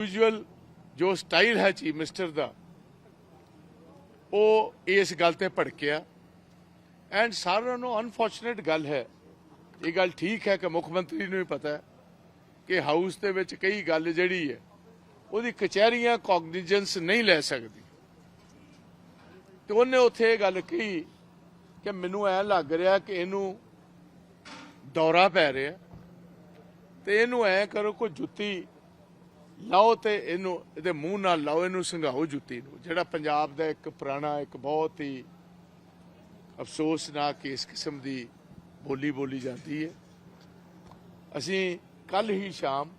Usual ਜੋ style ਹੈ chief minister ਦਾ, ਉਹ ਇਸ ਗੱਲ ਤੇ ਭੜਕਿਆ। ਐਂਡ ਸਾਰਿਆਂ ਨੂੰ ਅਨਫੋਰਚੂਨੇਟ ਗੱਲ ਹੈ। ਇਹ ਗੱਲ ਠੀਕ ਹੈ ਕਿ ਮੁੱਖ ਮੰਤਰੀ ਨੂੰ ਵੀ ਪਤਾ ਹੈ ਕਿ ਹਾਊਸ ਦੇ ਵਿੱਚ ਕਈ ਗੱਲ ਜਿਹੜੀ ਹੈ, ਉਹਦੀ ਕਚਹਿਰੀਆਂ ਕੌਗਨੀਜੈਂਸ ਨਹੀਂ ਲੈ ਸਕਦੀ। ਤੇ ਉਹਨੇ ਉੱਥੇ ਇਹ ਗੱਲ ਕਹੀ ਕਿ ਮੈਨੂੰ ਐ ਲੱਗ ਰਿਹਾ ਕਿ ਇਹਨੂੰ ਦੌਰਾ ਪੈ ਰਿਹਾ। ਤੇ ਇਹਨੂੰ ਐ ਕਰੋ ਕੋਈ ਜੁੱਤੀ ਲਾਓ ਤੇ ਇਹਨੂੰ, ਇਹਦੇ ਮੂੰਹ ਨਾਲ ਲਾਓ, ਇਹਨੂੰ ਸੰਘਾਓ ਜੁੱਤੀ ਨੂੰ। ਜਿਹੜਾ ਪੰਜਾਬ ਦਾ ਇੱਕ ਪੁਰਾਣਾ, ਇੱਕ ਬਹੁਤ ਹੀ ਅਫਸੋਸਨਾਕ ਇਸ ਕਿਸਮ ਦੀ ਬੋਲੀ ਬੋਲੀ ਜਾਂਦੀ ਹੈ। ਅਸੀਂ ਕੱਲ ਹੀ ਸ਼ਾਮ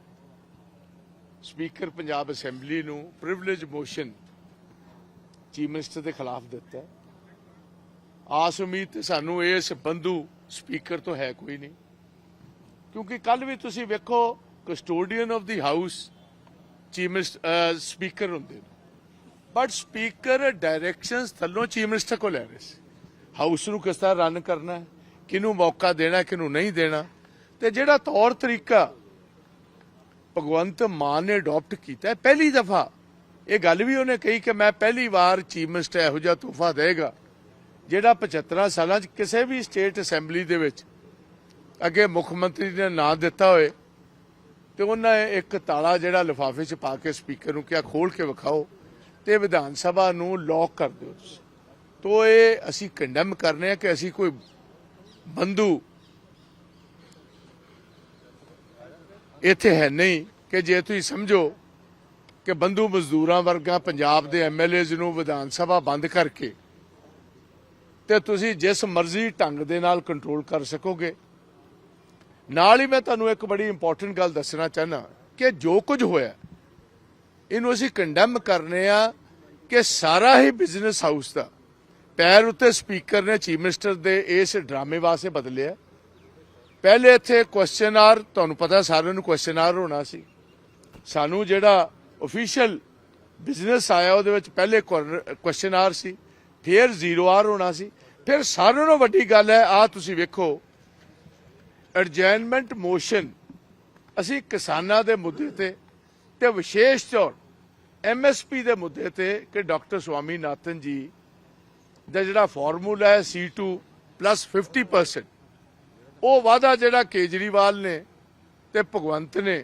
ਸਪੀਕਰ ਪੰਜਾਬ ਅਸੈਂਬਲੀ ਨੂੰ ਪ੍ਰਿਵਿਲੇਜ ਮੋਸ਼ਨ ਚੀਫ ਮਿਨਿਸਟਰ ਦੇ ਖਿਲਾਫ ਦਿੱਤਾ ਆਸ ਉਮੀਦ ਤੇ ਸਾਨੂੰ ਇਸ ਬੰਧੂ ਸਪੀਕਰ ਤੋਂ ਹੈ ਕੋਈ ਨਹੀਂ। ਕਿਉਂਕਿ ਕੱਲ ਵੀ ਤੁਸੀਂ ਵੇਖੋ custodian of the house chief minister speaker ਹੁੰਦੇ ਨੇ। ਬਟ ਸਪੀਕਰ ਡਾਇਰੈਕਸ਼ਨਸ ਥੱਲੋਂ ਚੀਫ ਮਿਨਿਸਟਰ ਕੋਲ ਲੈ ਰਹੇ ਸੀ। ਹਾਊਸ ਨੂੰ ਕਿਸ ਤਰ੍ਹਾਂ ਰਨ ਕਰਨਾ ਹੈ, ਕਿਹਨੂੰ ਮੌਕਾ ਦੇਣਾ ਕਿਹਨੂੰ ਨਹੀਂ ਦੇਣਾ ਤੇ ਜਿਹੜਾ ਤੌਰ ਤਰੀਕਾ ਭਗਵੰਤ ਮਾਨ ਨੇ ਅਡਾਪਟ ਕੀਤਾ ਪਹਿਲੀ ਦਫਾ ਇਹ ਗੱਲ ਵੀ ਉਹਨੇ ਕਹੀ ਕਿ ਮੈਂ ਪਹਿਲੀ ਵਾਰ ਚੀਫ ਮਿਨਿਸਟਰ ਇਹੋ ਜਿਹਾ ਤੋਹਫਾ ਦੇਗਾ, ਜਿਹੜਾ 75 ਸਾਲਾਂ 'ਚ ਕਿਸੇ ਵੀ ਸਟੇਟ ਅਸੈਂਬਲੀ ਦੇ ਵਿੱਚ ਅੱਗੇ ਮੁੱਖ ਮੰਤਰੀ ਨੇ ਨਾਂ ਦਿੱਤਾ ਹੋਏ। ਤੇ ਉਹਨਾਂ ਨੇ ਇੱਕ ਤਾਲਾ ਜਿਹੜਾ ਲਿਫਾਫੇ 'ਚ ਪਾ ਕੇ ਸਪੀਕਰ ਨੂੰ ਕਿਹਾ ਖੋਲ ਕੇ ਵਿਖਾਓ ਤੇ ਵਿਧਾਨ ਸਭਾ ਨੂੰ ਲੌਕ ਕਰ ਦਿਓ ਤੁਸੀਂ। ਤੋ ਇਹ ਅਸੀਂ ਕੰਡੈਮ ਕਰਨੇ ਆ ਕਿ ਅਸੀਂ ਕੋਈ ਬੰਦੂ ਇੱਥੇ ਹੈ ਨਹੀਂ ਕਿ ਜੇ ਤੁਸੀਂ ਸਮਝੋ ਕਿ ਬੰਦੂ ਮਜ਼ਦੂਰਾਂ ਵਰਗਾ ਪੰਜਾਬ ਦੇ ਐਮਐਲਏਜ਼ ਨੂੰ ਵਿਧਾਨ ਸਭਾ ਬੰਦ ਕਰਕੇ ਤੇ ਤੁਸੀਂ ਜਿਸ ਮਰਜ਼ੀ ਢੰਗ ਦੇ ਨਾਲ ਕੰਟਰੋਲ ਕਰ ਸਕੋਗੇ ਨਾਲ ਹੀ ਮੈਂ ਤੁਹਾਨੂੰ ਇੱਕ ਬੜੀ ਇੰਪੋਰਟੈਂਟ ਗੱਲ ਦੱਸਣਾ ਚਾਹਨਾ ਕਿ ਜੋ ਕੁਝ ਹੋਇਆ, ਇਹਨੂੰ ਅਸੀਂ ਕੰਡੈਮ ਕਰਨੇ ਆ ਕਿ ਸਾਰਾ ਹੀ ਬਿਜ਼ਨਸ ਹਾਊਸ ਦਾ ਪੈਰ ਉੱਤੇ ਸਪੀਕਰ ਨੇ ਚੀਫ ਮਿਨਿਸਟਰ ਦੇ ਇਸ ਡਰਾਮੇ ਵਾਸਤੇ ਬਦਲਿਆ। ਪਹਿਲੇ ਇੱਥੇ ਕੁਐਸਚਨ ਆਰ ਤੁਹਾਨੂੰ ਪਤਾ ਸਾਰਿਆਂ ਨੂੰ ਕੁਐਸਚਨ ਆਰ ਹੋਣਾ ਸੀ। ਸਾਨੂੰ ਜਿਹੜਾ ਅਫੀਸ਼ੀਅਲ ਬਿਜ਼ਨਸ ਆਇਆ, ਉਹਦੇ ਵਿੱਚ ਪਹਿਲੇ ਕੁਐਸਚਨ ਆਰ ਸੀ, ਫਿਰ ਜ਼ੀਰੋ ਆਰ ਹੋਣਾ ਸੀ। ਫਿਰ ਸਾਰਿਆਂ ਨਾਲੋਂ ਵੱਡੀ ਗੱਲ ਹੈ ਆ ਤੁਸੀਂ ਵੇਖੋ ਅਡਜੈਨਮੈਂਟ ਮੋਸ਼ਨ ਅਸੀਂ ਕਿਸਾਨਾਂ ਦੇ ਮੁੱਦੇ ਤੇ ਤੇ ਵਿਸ਼ੇਸ਼ ਤੌਰ ਐਮਐਸਪੀ ਦੇ ਮੁੱਦੇ ਤੇ ਕਿ ਡਾਕਟਰ ਸਵਾਮੀਨਾਥਨ ਜੀ ਦਾ ਜਿਹੜਾ ਫਾਰਮੂਲਾ ਹੈ C2 50% ਉਹ ਵਾਅਦਾ ਜਿਹੜਾ ਕੇਜਰੀਵਾਲ ਨੇ ਤੇ ਭਗਵੰਤ ਨੇ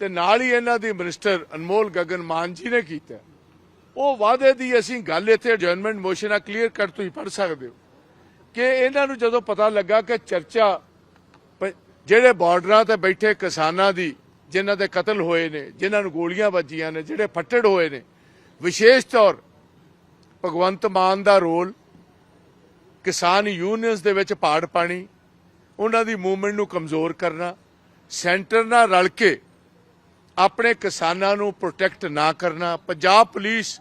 ਤੇ ਨਾਲ ਹੀ ਇਹਨਾਂ ਦੀ ਮਿਨਿਸਟਰ ਅਨਮੋਲ ਗਗਨ ਮਾਨ ਜੀ ਨੇ ਕੀਤਾ। ਉਹ ਵਾਅਦੇ ਦੀ ਅਸੀਂ ਗੱਲ ਇੱਥੇ ਅਡਜਰਨਮੈਂਟ ਮੋਸ਼ਨ ਆ ਕਲੀਅਰ ਕੱਟ ਤੁਸੀਂ ਪੜ ਸਕਦੇ ਹੋ ਕਿ ਇਹਨਾਂ ਨੂੰ ਜਦੋਂ ਪਤਾ ਲੱਗਾ ਕਿ ਚਰਚਾ ਜਿਹੜੇ ਬਾਰਡਰਾਂ ਤੇ ਬੈਠੇ ਕਿਸਾਨਾਂ ਦੀ, ਜਿਨ੍ਹਾਂ ਦੇ ਕਤਲ ਹੋਏ ਨੇ, ਜਿਨ੍ਹਾਂ ਨੂੰ ਗੋਲੀਆਂ ਵੱਜੀਆਂ ਨੇ, ਜਿਹੜੇ ਫੱਟੜ ਹੋਏ ਨੇ, ਵਿਸ਼ੇਸ਼ ਤੌਰ ਭਗਵੰਤ ਮਾਨ ਦਾ ਰੋਲ, ਕਿਸਾਨ ਯੂਨੀਅਨਸ ਦੇ ਵਿੱਚ ਪਾੜ ਪਾਣੀ, ਉਹਨਾਂ ਦੀ ਮੂਵਮੈਂਟ ਨੂੰ ਕਮਜ਼ੋਰ ਕਰਨਾ, ਸੈਂਟਰ ਨਾਲ ਰਲ ਕੇ ਆਪਣੇ ਕਿਸਾਨਾਂ ਨੂੰ ਪ੍ਰੋਟੈਕਟ ਨਾ ਕਰਨਾ, ਪੰਜਾਬ ਪੁਲਿਸ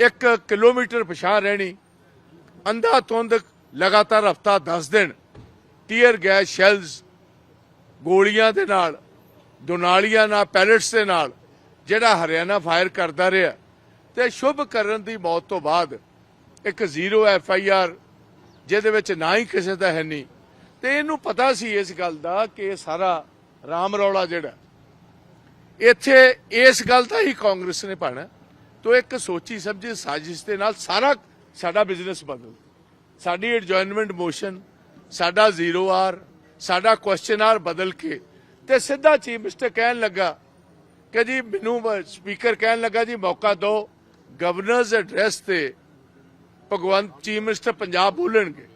ਇੱਕ ਕਿਲੋਮੀਟਰ ਪਿਛਾਂ ਰਹਿਣੀ ਅੰਧਾ ਤੁੰਦ ਲਗਾਤਾਰ ਹਫਤਾ 10 ਦਿਨ ਟੀਅਰ ਗੈਸ ਸ਼ੈਲਸ ਗੋਲੀਆਂ ਦੇ ਨਾਲ, ਦੁਨਾਲੀਆਂ ਨਾਲ, ਪੈਲਟਸ ਦੇ ਨਾਲ, ਜਿਹੜਾ ਹਰਿਆਣਾ ਫਾਇਰ ਕਰਦਾ ਰਿਹਾ। ਤੇ ਸ਼ੁਭ ਕਰਨ ਦੀ ਮੌਤ ਤੋਂ ਬਾਅਦ ਇੱਕ ਜ਼ੀਰੋ ਐਫ ਆਈ ਆਰ, ਜਿਹਦੇ ਵਿੱਚ ਨਾ ਹੀ ਕਿਸੇ ਦਾ ਹੈ ਨਹੀਂ। ਤੇ ਇਹਨੂੰ ਪਤਾ ਸੀ ਇਸ ਗੱਲ ਦਾ ਕਿ ਇਹ ਸਾਰਾ ਰਾਮ ਰੌਲਾ ਜਿਹੜਾ ਇੱਥੇ ਇਸ ਗੱਲ ਦਾ ਹੀ ਕਾਂਗਰਸ ਨੇ ਪਾਣਾ ਤੋ ਇੱਕ ਸੋਚੀ ਸਮਝੀ ਸਾਜ਼ਿਸ਼ ਦੇ ਨਾਲ ਸਾਰਾ ਸਾਡਾ ਬਿਜ਼ਨਸ ਬਦਲ। ਸਾਡੀ ਐਡਜੋਇਨਮੈਂਟ ਮੋਸ਼ਨ ਸਾਡਾ ਜ਼ੀਰੋ ਆਰ ਸਾਡਾ ਕੁਐਸਚਨ ਬਦਲ ਕੇ। ਤੇ ਸਿੱਧਾ ਚੀਫ ਮਿਨਿਸਟਰ ਕਹਿਣ ਲੱਗਾ ਕਿ ਜੀ ਮੈਨੂੰ ਸਪੀਕਰ ਕਹਿਣ ਲੱਗਾ, ਜੀ ਮੌਕਾ ਦਿਓ ਗਵਰਨਰਸ ਐਡਰੈਸ ਤੇ ਭਗਵੰਤ ਚੀਫ ਮਿਨਿਸਟਰ ਪੰਜਾਬ ਬੋਲਣਗੇ।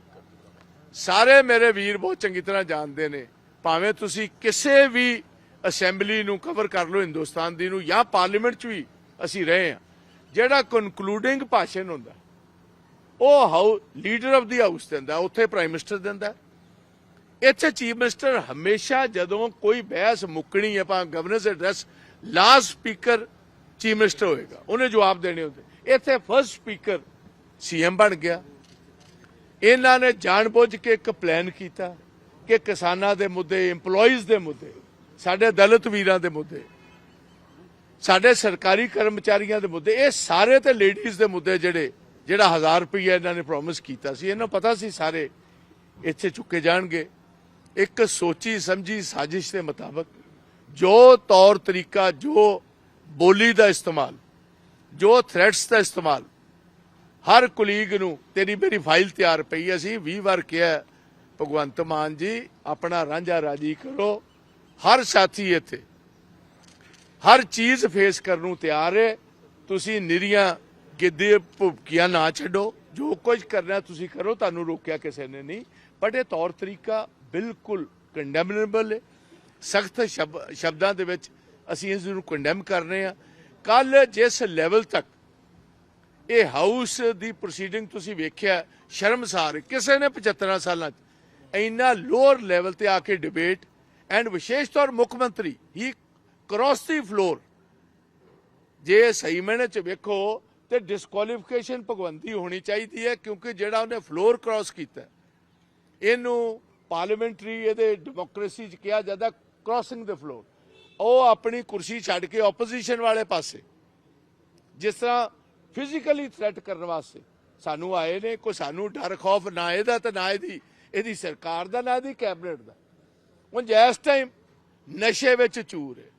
ਸਾਰੇ ਮੇਰੇ ਵੀਰ ਬਹੁਤ ਚੰਗੀ ਤਰ੍ਹਾਂ ਜਾਣਦੇ ਨੇ। ਭਾਵੇਂ ਤੁਸੀਂ ਕਿਸੇ ਵੀ ਅਸੈਂਬਲੀ ਨੂੰ ਕਵਰ ਕਰ ਲਓ ਹਿੰਦੁਸਤਾਨ ਦੀ ਨੂੰ ਜਾਂ ਪਾਰਲੀਮੈਂਟ 'ਚ ਵੀ ਅਸੀਂ ਰਹੇ ਹਾਂ। ਜਿਹੜਾ ਕਨਕਲੂਡਿੰਗ ਭਾਸ਼ਣ ਹੁੰਦਾ, ਉਹ ਹਾਊ ਲੀਡਰ ਆਫ ਦੀ ਹਾਊਸ ਦਿੰਦਾ, ਉੱਥੇ ਪ੍ਰਾਈਮ ਮਿਨਿਸਟਰ ਦਿੰਦਾ। ਇੱਥੇ ਚੀਫ ਮਿਨਿਸਟਰ ਹਮੇਸ਼ਾ ਜਦੋਂ ਕੋਈ ਬਹਿਸ ਮੁੱਕਣੀ ਹੈ, ਭਾਵੇਂ governor's address last speaker chief minister ਹੋਏਗਾ। ਉਹਨੇ ਜਵਾਬ ਦੇਣੇ ਹੁੰਦੇ। ਇੱਥੇ ਫਰਸਟ ਸਪੀਕਰ ਸੀਐਮ ਬਣ ਗਿਆ। ਇਹਨਾਂ ਨੇ ਜਾਣਬੁੱਝ ਕੇ ਇੱਕ ਪਲਾਨ ਕੀਤਾ ਕਿ ਕਿਸਾਨਾਂ ਦੇ ਮੁੱਦੇ, EMPLOYEES ਦੇ ਮੁੱਦੇ, ਸਾਡੇ ਦਲਿਤ ਵੀਰਾਂ ਦੇ ਮੁੱਦੇ, ਸਾਡੇ ਸਰਕਾਰੀ ਕਰਮਚਾਰੀਆਂ ਦੇ ਮੁੱਦੇ, ਇਹ ਸਾਰੇ ਤੇ ਲੇਡੀਜ਼ ਦੇ ਮੁੱਦੇ ਜਿਹੜੇ, ਜਿਹੜਾ 1000 ਰੁਪਏ ਇਹਨਾਂ ਨੇ ਪ੍ਰੋਮਿਸ ਕੀਤਾ ਸੀ। ਇਹਨਾਂ ਨੂੰ ਪਤਾ ਸੀ ਸਾਰੇ ਇੱਥੇ ਚੁੱਕੇ ਜਾਣਗੇ। ਇੱਕ ਸੋਚੀ ਸਮਝੀ ਸਾਜ਼ਿਸ਼ ਦੇ ਮੁਤਾਬਕ ਜੋ ਤੌਰ ਤਰੀਕਾ ਜੋ ਬੋਲੀ ਦਾ ਇਸਤੇਮਾਲ ਜੋ ਥ੍ਰੈਟਸ ਦਾ ਇਸਤੇਮਾਲ ਹਰ ਕੁਲੀਗ ਨੂੰ ਤੇਰੀ ਮੇਰੀ ਫਾਈਲ ਤਿਆਰ ਪਈ ਹੈ, ਅਸੀਂ 20 ਵਾਰ ਕਿਹਾ ਭਗਵੰਤ ਮਾਨ ਜੀ ਆਪਣਾ ਰਾਂਝਾ ਰਾਜੀ ਕਰੋ। ਹਰ ਸਾਥੀ ਇੱਥੇ ਹਰ ਚੀਜ਼ ਫੇਸ ਕਰਨ ਨੂੰ ਤਿਆਰ ਹੈ। ਤੁਸੀਂ ਨਿਰੀਆਂ ਗਿੱਦੇ ਭੁੱਕੀਆਂ ਨਾ ਛੱਡੋ। ਜੋ ਕੁਝ ਕਰਨਾ ਤੁਸੀਂ ਕਰੋ ਤੁਹਾਨੂੰ ਰੋਕਿਆ ਕਿਸੇ ਨੇ ਨਹੀਂ। ਬਟ ਇਹ ਤੌਰ ਤਰੀਕਾ ਬਿਲਕੁਲ ਕੰਡੈਮਨੇਬਲ ਹੈ। ਸਖਤ ਸ਼ਬਦਾਂ ਦੇ ਵਿੱਚ ਅਸੀਂ ਇਸ ਨੂੰ ਕੰਡੈਮ ਕਰ ਰਹੇ ਹਾਂ। ਕੱਲ ਜਿਸ ਲੈਵਲ ਤੱਕ ਇਹ ਹਾਊਸ ਦੀ ਪ੍ਰੋਸੀਡਿੰਗ ਤੁਸੀਂ ਵੇਖਿਆ, ਸ਼ਰਮਸਾਰ ਕਿਸੇ ਨੇ 75 ਸਾਲਾਂ 'ਚ ਇੰਨਾ ਲੋਅਰ ਲੈਵਲ ਤੇ ਆ ਕੇ ਡਿਬੇਟ ਐਂਡ ਵਿਸ਼ੇਸ਼ ਤੌਰ ਮੁੱਖ ਮੰਤਰੀ ਹੀ ਕ੍ਰਾਸ ਦੀ ਫਲੋਰ ਜੇ ਸਹੀ ਮੈਨੇ ਚ ਵੇਖੋ ਤੇ ਡਿਸਕੁਆਲੀਫਿਕੇਸ਼ਨ ਭਗਵੰਤੀ ਹੋਣੀ ਚਾਹੀਦੀ ਹੈ ਕਿਉਂਕਿ ਜਿਹੜਾ ਉਹਨੇ ਫਲੋਰ ਕ੍ਰਾਸ ਕੀਤਾ। ਇਹਨੂੰ ਪਾਰਲੀਮੈਂਟਰੀ ਇਹਦੇ ਡੈਮੋਕ੍ਰੇਸੀ ਚ ਕਿਹਾ ਜਾਂਦਾ ਕ੍ਰਾਸਿੰਗ ਦ ਫਲੋਰ ਉਹ ਆਪਣੀ ਕੁਰਸੀ ਛੱਡ ਕੇ ਆਪੋਜੀਸ਼ਨ ਵਾਲੇ ਪਾਸੇ, ਜਿਸ ਤਰ੍ਹਾਂ ਫਿਜ਼ੀਕਲੀ ਥ੍ਰੈਟ ਕਰਨ ਵਾਸਤੇ। ਸਾਨੂੰ ਆਏ ਨੇ, ਕੋਈ ਸਾਨੂੰ ਡਰ, ਖੌਫ ਨਾ ਇਹਦਾ ਤੇ ਨਾ ਇਹਦੀ ਇਹਦੀ ਸਰਕਾਰ ਦਾ, ਨਾ ਇਹਦੀ ਕੈਬਨਿਟ ਦਾ। ਹੁਣ ਜੈਸ ਟਾਈਮ ਨਸ਼ੇ ਵਿੱਚ ਚੂਰ ਹੈ,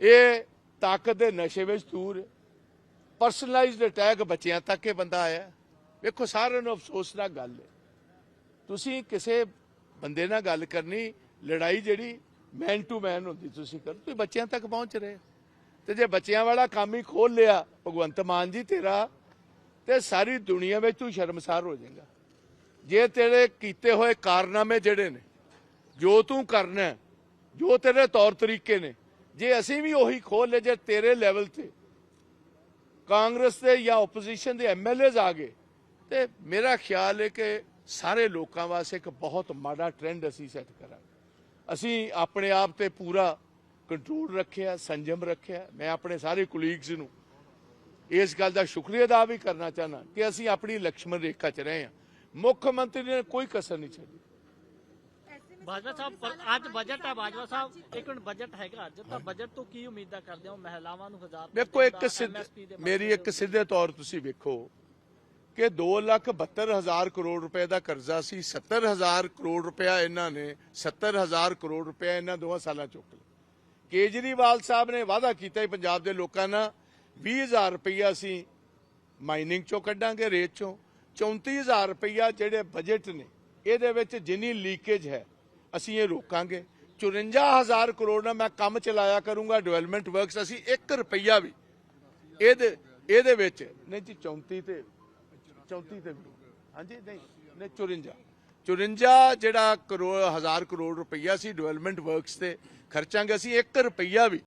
ਇਹ ਤਾਕਤ ਦੇ ਨਸ਼ੇ ਵਿੱਚ ਚੂਰ ਹੈ। ਪਰਸਨਲਾਈਜ਼ਡ ਅਟੈਕ ਬੱਚਿਆਂ ਤੱਕ ਇਹ ਬੰਦਾ ਆਇਆ। ਵੇਖੋ ਸਾਰਿਆਂ ਨੂੰ ਅਫਸੋਸਨਾਕ ਗੱਲ ਹੈ। ਤੁਸੀਂ ਕਿਸੇ ਬੰਦੇ ਨਾਲ ਗੱਲ ਕਰਨੀ, ਲੜਾਈ ਜਿਹੜੀ ਮੈਨ ਟੂ ਮੈਨ ਹੁੰਦੀ ਤੁਸੀਂ ਕਰ, ਤੁਸੀਂ ਬੱਚਿਆਂ ਤੱਕ ਪਹੁੰਚ ਰਹੇ ਤੇ ਜੇ ਬੱਚਿਆਂ ਵਾਲਾ ਕੰਮ ਹੀ ਖੋਲ ਲਿਆ, ਭਗਵੰਤ ਮਾਨ ਜੀ ਤੇਰਾ, ਤੇ ਸਾਰੀ ਦੁਨੀਆ ਵਿੱਚ ਤੂੰ ਸ਼ਰਮਸਾਰ ਹੋ ਜਾਏਗਾ। ਜੇ ਤੇਰੇ ਕੀਤੇ ਹੋਏ ਕਾਰਨਾਮੇ ਜਿਹੜੇ ਨੇ, ਜੋ ਤੂੰ ਕਰਨਾ ਜੋ ਤੇਰੇ ਤੌਰ ਤਰੀਕੇ ਨੇ, ਜੇ ਅਸੀਂ ਵੀ ਉਹੀ ਖੋਲ ਲਏ, ਜੇ ਤੇਰੇ ਲੈਵਲ ਤੇ ਕਾਂਗਰਸ ਦੇ ਜਾਂ ਆਪੋਜੀਸ਼ਨ ਦੇ ਐਮਐਲਏਜ਼ ਆ ਗਏ, ਤੇ ਮੇਰਾ ਖਿਆਲ ਹੈ ਕਿ ਸਾਰੇ ਲੋਕਾਂ ਵਾਸਤੇ ਇੱਕ ਬਹੁਤ ਮਾੜਾ ਟ੍ਰੈਂਡ ਅਸੀਂ ਸੈੱਟ ਕਰਾਂਗੇ। ਅਸੀਂ ਆਪਣੇ ਆਪ ਤੇ ਪੂਰਾ ਕੰਟਰੋਲ ਰੱਖਿਆ ਸੰਜਮ ਰੱਖਿਆ। ਮੈਂ ਆਪਣੇ ਸਾਰੇ ਕੁਲੀਗਸ ਨੂੰ ਇਸ ਗੱਲ ਦਾ ਸ਼ੁਕਰੀਆ ਅਦਾ ਵੀ ਕਰਨਾ ਚਾਹਨਾ ਕਿ ਅਸੀਂ ਆਪਣੀ ਲక్ష్ਮਣ ਰੇਖਾ 'ਚ ਰਹੇ ਹਾਂ। ਮੁੱਖ ਮੰਤਰੀ ਨੇ ਕੋਈ ਕਸਰ ਨਹੀਂ ਛੱਡੀ। ਬਾਜਵਾ ਸਾਹਿਬ ਅੱਜ ਬਜਟ ਹੈ ਬਾਜਵਾ ਸਾਹਿਬ ਇੱਕ ਮਿੰਟ ਬਜਟ ਹੈਗਾ ਅੱਜ ਤਾਂ ਬਜਟ ਤੋਂ ਕੀ ਉਮੀਦਾਂ ਕਰਦੇ ਹੋ? ਮਹਿਲਾਵਾਂ ਨੂੰ ਹਜ਼ਾਰ ਵੇਖੋ ਇੱਕ ਮੇਰੀ ਇੱਕ ਸਿੱਧੇ ਤੌਰ ਤੁਸੀਂ ਵੇਖੋ ਕਿ 2 ਲੱਖ 72 ਹਜ਼ਾਰ ਕਰੋੜ ਰੁਪਏ ਦਾ ਕਰਜ਼ਾ ਸੀ 70 ਹਜ਼ਾਰ ਕਰੋੜ ਰੁਪਇਆ ਇਹਨਾਂ ਨੇ 70 ਹਜ਼ਾਰ ਕਰੋੜ ਰੁਪਇਆ ਇਹਨਾਂ ਦੋਵਾਂ ਸਾਲਾਂ ਚੁੱਕ ਲਿਆ ਕੇਜਰੀਵਾਲ ਸਾਹਿਬ ਨੇ ਵਾਅਦਾ ਕੀਤਾ ਸੀ ਪੰਜਾਬ ਦੇ ਲੋਕਾਂ ਨਾਲ 20000 ਰੁਪਇਆ ਅਸੀਂ ਮਾਈਨਿੰਗ ਚੋਂ ਕੱਢਾਂਗੇ, ਰੇਤ ਚੋਂ। 34000 ਰੁਪਇਆ ਜਿਹੜੇ ਬਜਟ ਨੇ, ਇਹਦੇ ਵਿੱਚ ਜਿੰਨੀ ਲੀਕੇਜ ਹੈ, ਅਸੀਂ ਇਹ ਰੋਕਾਂਗੇ। 54000 ਕਰੋੜ ਨਾਲ ਮੈਂ ਕੰਮ ਚਲਾਇਆ ਕਰੂੰਗਾ ਡਿਵੈਲਪਮੈਂਟ ਵਰਕਸ ਅਸੀਂ 1 ਰੁਪਇਆ ਵੀ ਇਹਦੇ ਇਹਦੇ ਵਿੱਚ, ਨਹੀਂ ਜੀ 34 ਤੇ 34 ਤੇ ਵੀ। ਹਾਂਜੀ ਨਹੀਂ ਨਹੀਂ 54 54 ਜਿਹੜਾ ਕਰੋੜ ਹਜ਼ਾਰ ਕਰੋੜ ਰੁਪਈਆ ਸੀ ਡਿਵੈਲਪਮੈਂਟ ਵਰਕਸ ਤੇ ਖਰਚਾਂਗੇ ਅਸੀਂ 1 ਰੁਪਈਆ ਵੀ